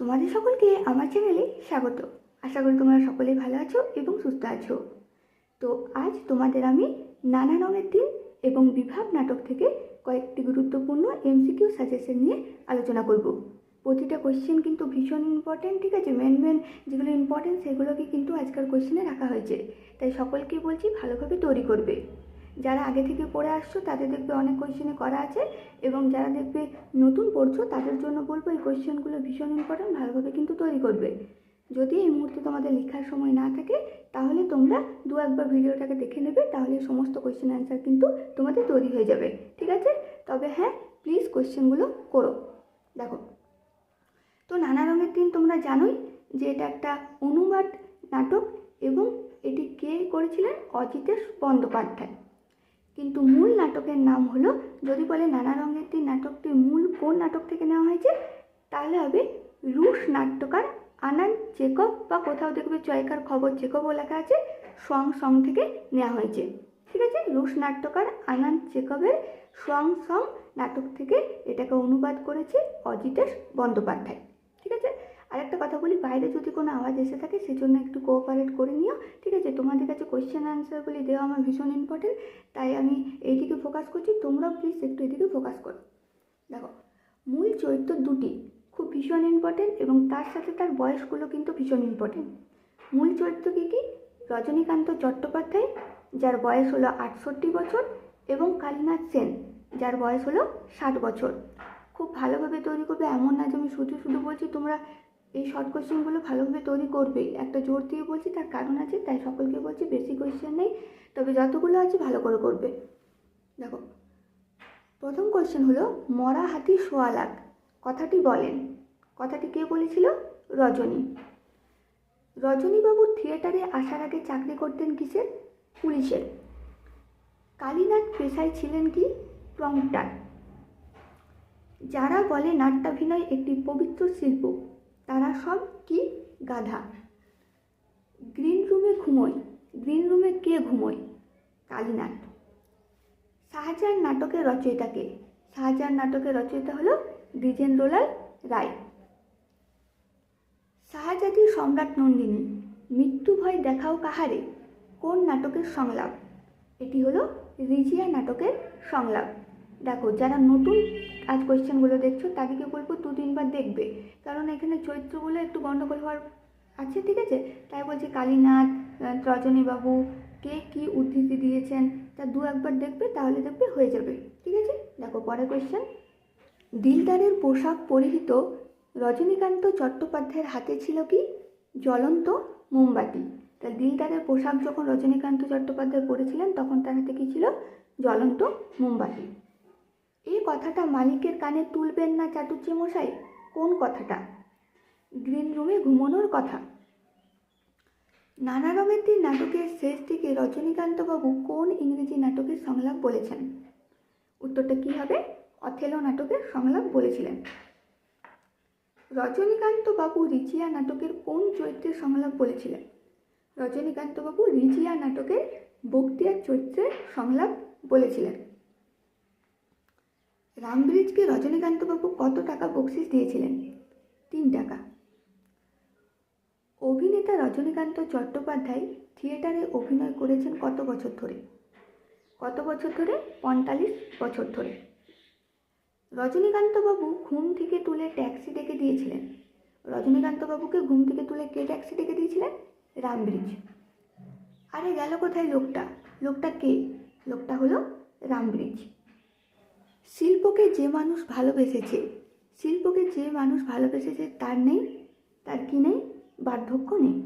তোমাদের সকলকে আমার চ্যানেলে স্বাগত। আশা করি তোমরা সকলেই ভালো আছো এবং সুস্থ আছো। তো আজ তোমাদের আমি নানা রঙের দিন এবং বিভাগ নাটক থেকে কয়েকটি গুরুত্বপূর্ণ এমসিকিউ সাজেশন নিয়ে আলোচনা করব। প্রতিটা কোশ্চেন কিন্তু ভীষণ ইম্পর্ট্যান্ট ঠিক আছে? মেন মেন যেগুলো ইম্পর্ট্যান্ট সেগুলোকে কিন্তু আজকাল কোশ্চেনে রাখা হয়েছে। তাই সকলকে বলছি ভালোভাবে তৈরি করবে। যারা আগে থেকে পড়ে আসছো, তাদের দেখবে অনেক কোশ্চেনে করা আছে এবং যারা দেখবে নতুন পড়ছো, তাদের জন্য বলব এই কোশ্চেনগুলো ভীষণ ইম্পর্ট্যান্ট ভালোভাবে কিন্তু তৈরি করবে। যদি এই মুহূর্তে তোমাদের লেখার সময় না থাকে, তাহলে তোমরা দু একবার ভিডিওটাকে দেখে নেবে, তাহলে সমস্ত কোশ্চেন অ্যান্সার কিন্তু তোমাদের তৈরি হয়ে যাবে। ঠিক আছে? তবে হ্যাঁ প্লিজ কোশ্চেনগুলো করো। দেখো, তো নানা রঙের দিন তোমরা জানোই যে এটা একটা অনুবাদ নাটক এবং এটি কে করেছিলেন? অজিতেশ বন্দ্যোপাধ্যায়। কিন্তু মূল নাটকের নাম হলো, যদি বলে নানা রঙের দিন নাটকটির মূল কোন নাটক থেকে নেওয়া হয়েছে, তাহলে হবে রুশ নাট্যকার আনান চেকব বা কোথাও দেখবে চয়কার খবর চেকবও লেখা আছে, সং সং থেকে নেওয়া হয়েছে। ঠিক আছে? রুশ নাট্যকার আনান চেকবের সং সং নাটক থেকে এটাকে অনুবাদ করেছে অজিতেশ বন্দ্যোপাধ্যায়। আছে আরেকটা কথা বলি, বাইরে যদি কোনো আওয়াজ এসে থাকে, সেজন্য একটু কোঅপারেট করে নিও। ঠিক আছে? তোমাদের কাছে কোয়েশ্চেন আনসারগুলি দেওয়া আমার ভীষণ ইম্পর্টেন্ট তাই আমি এইদিকে ফোকাস করছি। তোমরাও প্লিজ একটু এদিকে ফোকাস করো। দেখো, মূল চরিত্র দুটি খুব ভীষণ ইম্পর্টেন্ট এবং তার সাথে তার বয়সগুলো কিন্তু ভীষণ ইম্পর্টেন্ট মূল চরিত্র কী কী? রজনীকান্ত চট্টোপাধ্যায়, যার বয়স হলো আটষট্টি বছর, এবং কালীনাথ সেন, যার বয়স হলো ষাট বছর। খুব ভালোভাবে তৈরি করবে, এমন না যে আমি শুধু শুধু বলছি, তোমরা এই শর্ট কোয়েশ্চেনগুলো ভালোভাবে তৈরি করবে। একটা জোর দিয়ে বলছি, তার কারণ আছে, তাই সকলকে বলছি বেশি কোয়েশ্চেন নেই, তবে যতগুলো আছে ভালো করে করবে। দেখো, প্রথম কোয়েশ্চেন হলো, মরা হাতি সোয়া লাখ। কথাটি বলেন। কথাটি কে বলেছিল? রজনী। রজনীবাবু থিয়েটারে আসার আগে চাকরি করতেন কিসের? পুলিশের। কালীনাথ পেশায় ছিলেন কি? প্রম্পটার যারা বলে নাট্যাভিনয় একটি পবিত্র শিল্প তারা সব কি? গাধা গ্রিন রুমে ঘুমোয় গ্রিন রুমে কে ঘুমোয়? কালীনাথ। শাহজাহান নাটকের রচয়িতাকে শাহজাহান নাটকের রচয়িতা হলো দ্বিজেন্দ্রলাল রায়। শাহজাদি সম্রাট নন্দিনী, মৃত্যু ভয় দেখাও কাহারে? কোন নাটকের সংলাপ? এটি হলো রিজিয়া নাটকের সংলাপ। দেখো, যারা নতুন আজ কোয়েশ্চেনগুলো দেখছ তাদেরকে বলব? দু তিনবার দেখবে। কারণ এখানে চরিত্রগুলো একটু গণ্ডগোল হওয়ার আছে, ঠিক আছে? তাই বলছি কালীনাথ রজনীবাবু, কে কী উদ্ধৃতি দিয়েছেন, তা দু একবার দেখবে, তাহলে দেখবে হয়ে যাবে, ঠিক আছে? দেখো, পরের কোয়েশ্চেন দিলদারের পোশাক পরিহিত রজনীকান্ত চট্টোপাধ্যায়ের হাতে ছিল কি? জ্বলন্ত মোমবাতি। তা দিলদারের পোশাক যখন রজনীকান্ত চট্টোপাধ্যায় পরেছিলেন, তখন তার হাতে কী ছিল? জ্বলন্ত মোমবাতি। এই কথাটা মালিকের কানে তুলবেন না চাটুর্যে মশাই কোন কথাটা? গ্রিন রুমে ঘুমানোর কথা। নানা রঙের দিন নাটকের শেষ দিকে রজনীকান্তবাবু কোন ইংরেজি নাটকের সংলাপ বলেছেন? উত্তরটা কী হবে? অথেলো নাটকের সংলাপ বলেছিলেন। রজনীকান্তবাবু রিজিয়া নাটকের কোন চরিত্রের সংলাপ বলেছিলেন? রজনীকান্তবাবু রিজিয়া নাটকের বক্তিয়ার চরিত্রের সংলাপ বলেছিলেন। রামব্রিজকে রজনীকান্তবাবু কত টাকা বকশিস দিয়েছিলেন? তিন টাকা। অভিনেতা রজনীকান্ত চট্টোপাধ্যায় থিয়েটারে অভিনয় করেছেন কত বছর ধরে? কত বছর ধরে? পঁয়তাল্লিশ বছর ধরে। রজনীকান্তবাবু ঘুম থেকে তুলে ট্যাক্সি ডেকে দিয়েছিলেন। রজনীকান্তবাবুকে ঘুম থেকে তুলে কে ট্যাক্সি ডেকে দিয়েছিলেন? রামব্রিজ। আরে গেল কোথায় লোকটা? লোকটা কে? লোকটা হলো রামব্রিজ। শিল্পকে যে মানুষ ভালোবেসেছে, শিল্পকে যে মানুষ ভালোবেসেছে তার নেই, তার কি নেই? বার্ধক্য নেই।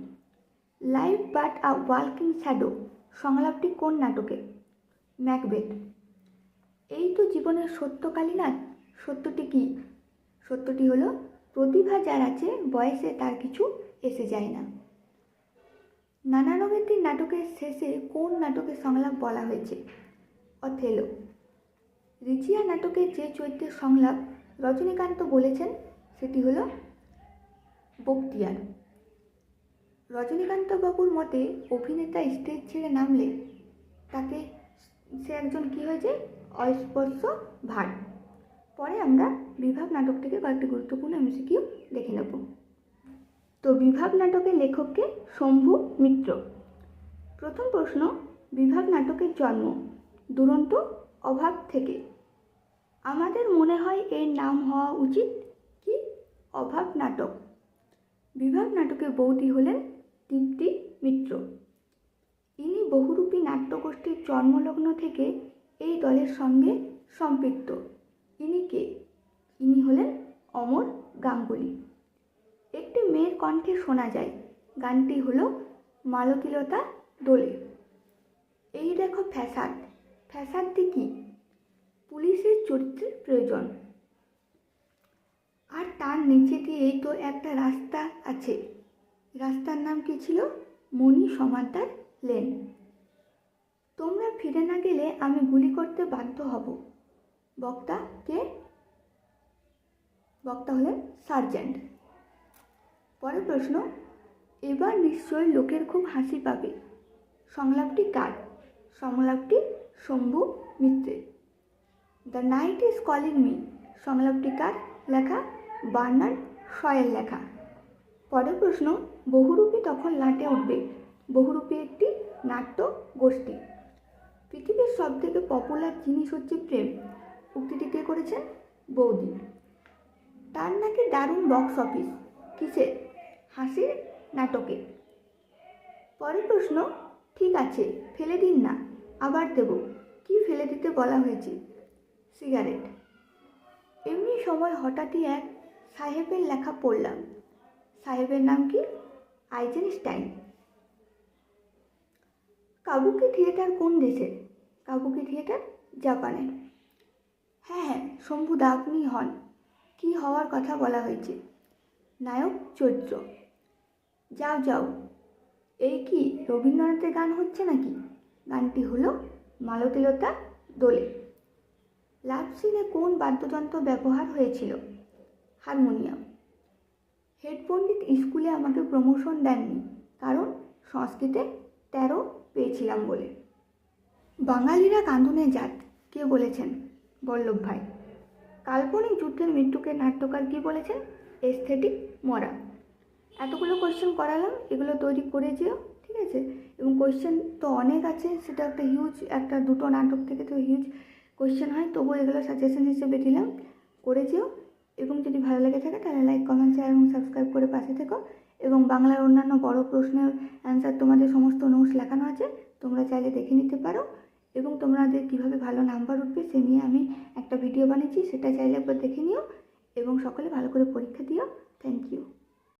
Life but a working shadow, সংলাপটি কোন নাটকে? ম্যাকবেথ। এই তো জীবনের সত্য কালীনাথ সত্যটি কি? সত্যটি হলো, প্রতিভা যার আছে, বয়সে তার কিছু এসে যায় না। নানা রঙের নাটকের শেষে কোন নাটকের সংলাপ বলা হয়েছে? অথেলো। রিচিয়া নাটকের যে চরিত্রের সংলাপ রজনীকান্ত বলেছেন, সেটি হলো বক্তিয়ার। রজনীকান্তবাবুর মতে অভিনেতা স্টেজ ছেড়ে নামলে তাকে সে একজন কী হয়েছে অস্পর্শ ভার। পরে আমরা বিভাগ নাটক থেকে কয়েকটি গুরুত্বপূর্ণ এমসিকিউ দেখে নেব। তো বিভাগ নাটকের লেখককে শম্ভু মিত্র। প্রথম প্রশ্ন, বিভাগ নাটকের জন্ম, দুরন্ত অভাব থেকে। আমাদের মনে হয় এর নাম হওয়া উচিত কি? অভাব নাটক। বিভাগ নাটকের বৌদি হলেন দীপ্তি মিত্র। ইনি বহুরূপী নাট্যগোষ্ঠীর জন্মলগ্ন থেকে এই দলের সঙ্গে সম্পৃক্ত। ইনি কে? ইনি হলেন অমর গাঙ্গুলি। একটি মেয়ের কণ্ঠে শোনা যায়, গানটি হল মালতীলতা দোলে। এই দেখো ফ্যাসাদ। ফ্যাসাদটি কি? পুলিশের চরিত্রের প্রয়োজন। আর তার নিচে দিয়েই তো একটা রাস্তা আছে। রাস্তার নাম কি ছিল? মণি সমাদার লেন। তোমরা ফিরে না গেলে আমি গুলি করতে বাধ্য হব। বক্তা কে? বক্তা হলেন সার্জেন্ট। পরের প্রশ্ন, এবার নিশ্চয়ই লোকের খুব হাসি পাবে। সংলাপটি কার? সংলাপটি শম্ভু মিত্রের। The night is calling me সংলাপটি লেখা বার্নার্ড শয়ের লেখা। পরের প্রশ্ন, বহুরূপী তখন লাটে উঠবে। বহুরূপী একটি নাট্য গোষ্ঠী। পৃথিবীর সব থেকে পপুলার জিনিস হচ্ছে প্রেম। উক্তিটি কে করেছেন? বৌদি। তার নাকি দারুণ বক্স অফিস কিসের? হাসির নাটকে পরের প্রশ্ন, ঠিক আছে, ফেলে দিন না, আবার দেব। কি ফেলে দিতে বলা হয়েছে? সিগারেট। এমনি সময় হঠাৎই এক সাহেবের লেখা পড়লাম। সাহেবের নাম কি? আইজেনস্টাইন। কাবুকি থিয়েটার কোন দেশের? কাবুকি থিয়েটার জাপানের হ্যাঁ হ্যাঁ শম্ভুদা, আপনি হন। কি হওয়ার কথা বলা হয়েছে? নায়ক চরিত্র। যাও যাও। এই কি রবীন্দ্রনাথের গান হচ্ছে নাকি? গানটি হলো মালতীলতা দোলে। লাভ সিনে কোন বাদ্যযন্ত্র ব্যবহার হয়েছিল? হারমোনিয়াম। হেড পণ্ডিত স্কুলে আমাকে প্রমোশন দেননি, কারণ সংস্কৃতে তেরো পেয়েছিলাম বলে। বাঙালিরা কান্দুনে জাত, কে বলেছেন? বল্লভ ভাই। কাল্পনিক যুদ্ধের মৃত্যুকে নাট্যকার কি বলেছেন? এস্থেটিক মরা। এতগুলো কোয়েশ্চেন করালাম, এগুলো তৈরি করে যেও ঠিক আছে? এবং কোয়েশ্চেন তো অনেক আছে, সেটা একটা হিউজ একটা দুটো নাটক থেকে তো হিউজ কোয়েশ্চেন হয়, তবুও এগুলো সাজেশন হিসেবে দিলাম। করে এবং যদি ভালো লেগে থাকে, তাহলে লাইক কমেন্ট শেয়ার এবং সাবস্ক্রাইব করে পাশে থেকো। এবং বাংলার অন্যান্য বড় প্রশ্নের অ্যান্সার তোমাদের সমস্ত নোটস লেখানো আছে, তোমরা চাইলে দেখে নিতে পারো। এবং তোমাদের কীভাবে ভালো নাম্বার উঠবে, সে নিয়ে আমি একটা ভিডিও বানিয়েছি, সেটা চাইলে একবার দেখে নিও। এবং সকলে ভালো করে পরীক্ষা দিও। Thank you